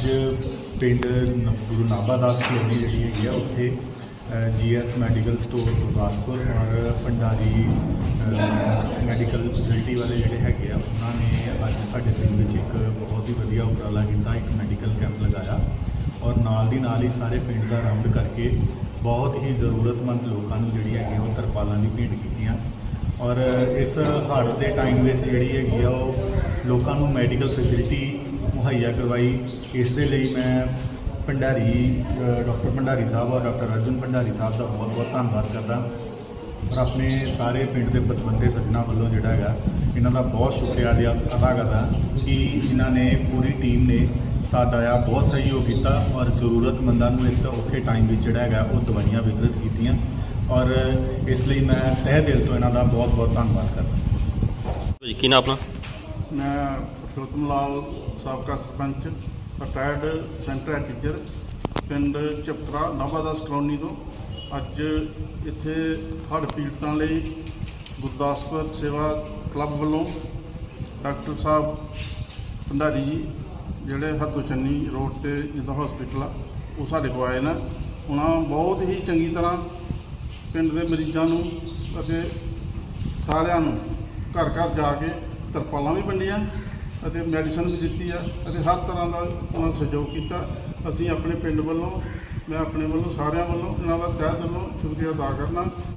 ਅੱਜ ਪਿੰਡ ਨ- ਗੁਰੂ ਨਾਭਾਦਾਸ ਕਲੋਨੀ ਜਿਹੜੀ ਹੈਗੀ ਆ ਉੱਥੇ ਜੀਐਸ ਮੈਡੀਕਲ ਸਟੋਰ ਗੁਰਦਾਸਪੁਰ ਔਰ ਭੰਡਾਰੀ ਮੈਡੀਕਲ ਫੈਸਿਲਿਟੀ ਵਾਲੇ ਜਿਹੜੇ ਹੈਗੇ ਆ, ਉਹਨਾਂ ਨੇ ਅੱਜ ਸਾਡੇ ਪਿੰਡ ਵਿੱਚ ਇੱਕ ਬਹੁਤ ਹੀ ਵਧੀਆ ਉਪਰਾਲਾ ਕੀਤਾ, ਇੱਕ ਮੈਡੀਕਲ ਕੈਂਪ ਲਗਾਇਆ ਔਰ ਨਾਲ ਦੀ ਨਾਲ ਹੀ ਸਾਰੇ ਪਿੰਡ ਦਾ ਰਾਉਂਡ ਕਰਕੇ ਬਹੁਤ ਹੀ ਜ਼ਰੂਰਤਮੰਦ ਲੋਕਾਂ ਨੂੰ ਜਿਹੜੀ ਹੈਗੀ ਆ, ਉਹ ਤਰਪਾਲਾਂ ਦੀ ਭੇਟ ਕੀਤੀਆਂ ਔਰ ਇਸ ਹੜ੍ਹ ਦੇ ਟਾਈਮ ਵਿੱਚ ਜਿਹੜੀ ਹੈਗੀ ਆ, ਉਹ ਲੋਕਾਂ ਨੂੰ ਮੈਡੀਕਲ ਫੈਸਿਲਿਟੀ ਮੁਹੱਈਆ ਕਰਵਾਈ ਇਸ ਦੇ ਲਈ ਮੈਂ ਭੰਡਾਰੀ ਡਾਕਟਰ ਭੰਡਾਰੀ ਸਾਹਿਬ ਔਰ ਡਾਕਟਰ ਅਰਜੁਨ ਭੰਡਾਰੀ ਸਾਹਿਬ ਦਾ ਬਹੁਤ ਬਹੁਤ ਧੰਨਵਾਦ ਕਰਦਾ। ਔਰ ਆਪਣੇ ਸਾਰੇ ਪਿੰਡ ਦੇ ਪਤਵੰਤੇ ਸੱਜਣਾ ਵੱਲੋਂ ਜਿਹੜਾ ਹੈਗਾ ਇਹਨਾਂ ਦਾ ਬਹੁਤ ਸ਼ੁਕਰੀਆ ਅਦਾ ਅਦਾ ਕਰਦਾ ਕਿ ਇਹਨਾਂ ਨੇ ਪੂਰੀ ਟੀਮ ਨੇ ਸਾਡਾ ਆ ਬਹੁਤ ਸਹਿਯੋਗ ਕੀਤਾ ਔਰ ਜ਼ਰੂਰਤਮੰਦਾਂ ਨੂੰ ਇਸ ਔਖੇ ਟਾਈਮ ਵਿੱਚ ਜਿਹੜਾ ਹੈਗਾ ਉਹ ਦਵਾਈਆਂ ਵਿਤਰਿਤ ਕੀਤੀਆਂ। ਔਰ ਇਸ ਲਈ ਮੈਂ ਤਹਿ ਦਿਲ ਤੋਂ ਇਹਨਾਂ ਦਾ ਬਹੁਤ ਬਹੁਤ ਧੰਨਵਾਦ ਕਰਦਾ। ਜੀ ਕੀ ਨਾਮ ਆਪਣਾ? ਮੈਂ ਪੁਰਸ਼ੋਤਮ ਲਾਲ ਸਾਬਕਾ ਸਰਪੰਚ। ਰਿਟਾਇਰਡ ਸੈਂਟਰ ਹੈਡ ਟੀਚਰ ਪਿੰਡ ਚਪਤਰਾ ਨਾਭਾਦਾਸ ਕਲੋਨੀ ਤੋਂ। ਅੱਜ ਇੱਥੇ ਹੜ੍ਹ ਪੀੜਤਾਂ ਲਈ ਗੁਰਦਾਸਪੁਰ ਸੇਵਾ ਕਲੱਬ ਵੱਲੋਂ ਡਾਕਟਰ ਸਾਹਿਬ ਭੰਡਾਰੀ ਜੀ, ਜਿਹੜੇ ਹਰਦੋਸ਼ਨੀ ਰੋਡ ਤੇ ਜਿੱਦਾਂ ਹਸਪੀਟਲ ਆ, ਉਹ ਸਾਡੇ ਕੋਲ ਆਏ ਨੇ। ਉਹਨਾਂ ਬਹੁਤ ਹੀ ਚੰਗੀ ਤਰ੍ਹਾਂ ਪਿੰਡ ਦੇ ਮਰੀਜ਼ਾਂ ਨੂੰ ਅਤੇ ਸਾਰਿਆਂ ਨੂੰ ਘਰ ਘਰ ਜਾ ਕੇ ਤਰਪਾਲਾਂ ਵੀ ਵੰਡੀਆਂ। ਅਤੇ ਮੈਡੀਸਨ ਵੀ ਦਿੱਤੀ ਆ ਅਤੇ ਹਰ ਤਰ੍ਹਾਂ ਦਾ ਉਹਨਾਂ ਨੇ ਸਹਿਯੋਗ ਕੀਤਾ। ਅਸੀਂ ਆਪਣੇ ਪਿੰਡ ਵੱਲੋਂ, ਮੈਂ ਆਪਣੇ ਵੱਲੋਂ, ਸਾਰਿਆਂ ਵੱਲੋਂ, ਇਹਨਾਂ ਦਾ ਤਹਿ ਦਿਲੋਂ ਸ਼ੁਕਰੀਆ ਅਦਾ ਕਰਨਾ।